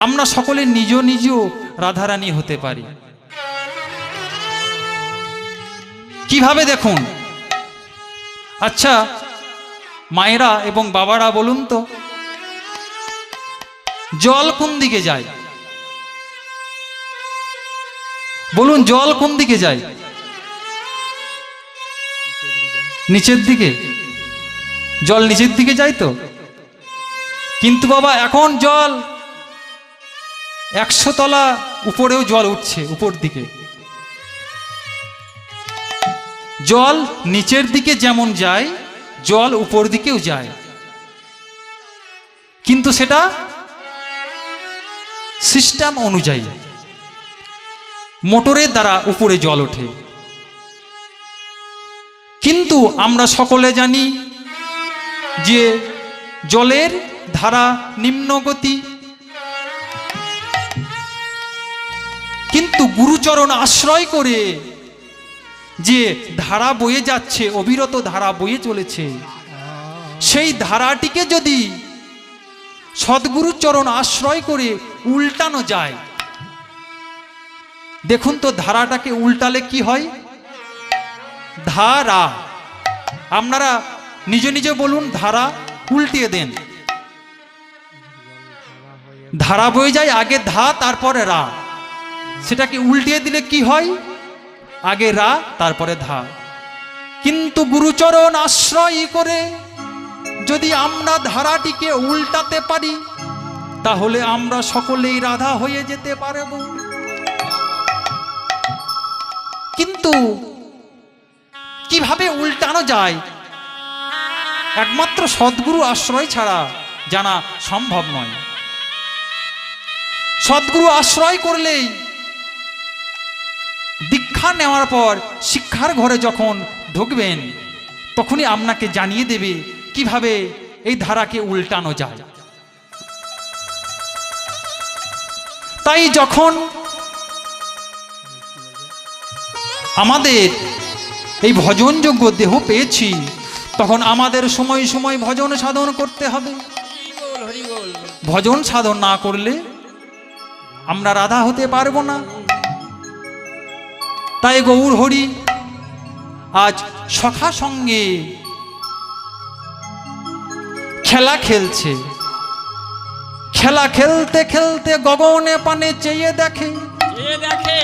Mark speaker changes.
Speaker 1: আমরা সকলে নিজ নিজ রাধারানী হতে পারি। কীভাবে দেখুন? আচ্ছা মায়েরা এবং বাবারা বলুন তো, জল কোন দিকে যায়? বলুন, জল কোন দিকে যায়? নিচের দিকে? জল নিচের দিকে যায় তো? কিন্তু বাবা, এখন জল একশো তলা উপরেও জল উঠছে, উপর দিকে। জল নিচের দিকে যেমন যায়, জল উপর দিকেও যায়। কিন্তু সেটা সিস্টেম অনুযায়ী মোটরের দ্বারা উপরে জল ওঠে। কিন্তু আমরা সকলে জানি যে জলের ধারা নিম্নগতি কিন্তু গুরুচরণ আশ্রয় করে যে ধারা বয়ে যাচ্ছে, অবিরত ধারা বয়ে চলেছে। সেই ধারাটিকে যদি সদ্গুরু চরণ আশ্রয় করে উল্টানো যায়, দেখুন তো ধারাটাকে উল্টালে কি হয়? ধারা। আপনারা নিজ নিজে বলুন, ধারা উল্টিয়ে দেন। ধারা বয়ে যায়, আগে ধা, তারপরে রা। সেটাকে উল্টিয়ে দিলে কি হয়? আগে রা, তারপরে ধা। কিন্তু গুরুচরণ আশ্রয় করে যদি আমরা ধারাটিকে উল্টাতে পারি, তাহলে আমরা সকলেই রাধা হয়ে যেতে পারব। কিন্তু কীভাবে উল্টানো যায়? একমাত্র সদ্গুরু আশ্রয় ছাড়া জানা সম্ভব নয়। সদ্গুরু আশ্রয় করলেই দীক্ষা নেওয়ার পর শিক্ষার ঘরে যখন ঢুকবেন, তখনই আপনাকে জানিয়ে দেবে কীভাবে এই ধারাকে উল্টানো যায়। তাই যখন আমাদের এই ভজনযোগ্য দেহ পেয়েছি, তখন আমাদের সময় সময় ভজন সাধন করতে হবে। ভজন সাধন না করলে আমরা রাধা হতে পারব না। তাই গৌর হরি, আজ সখা সঙ্গে খেলা খেলছে। খেলা খেলতে খেলতে গগনে পানে চেয়ে দেখে।
Speaker 2: দেখে।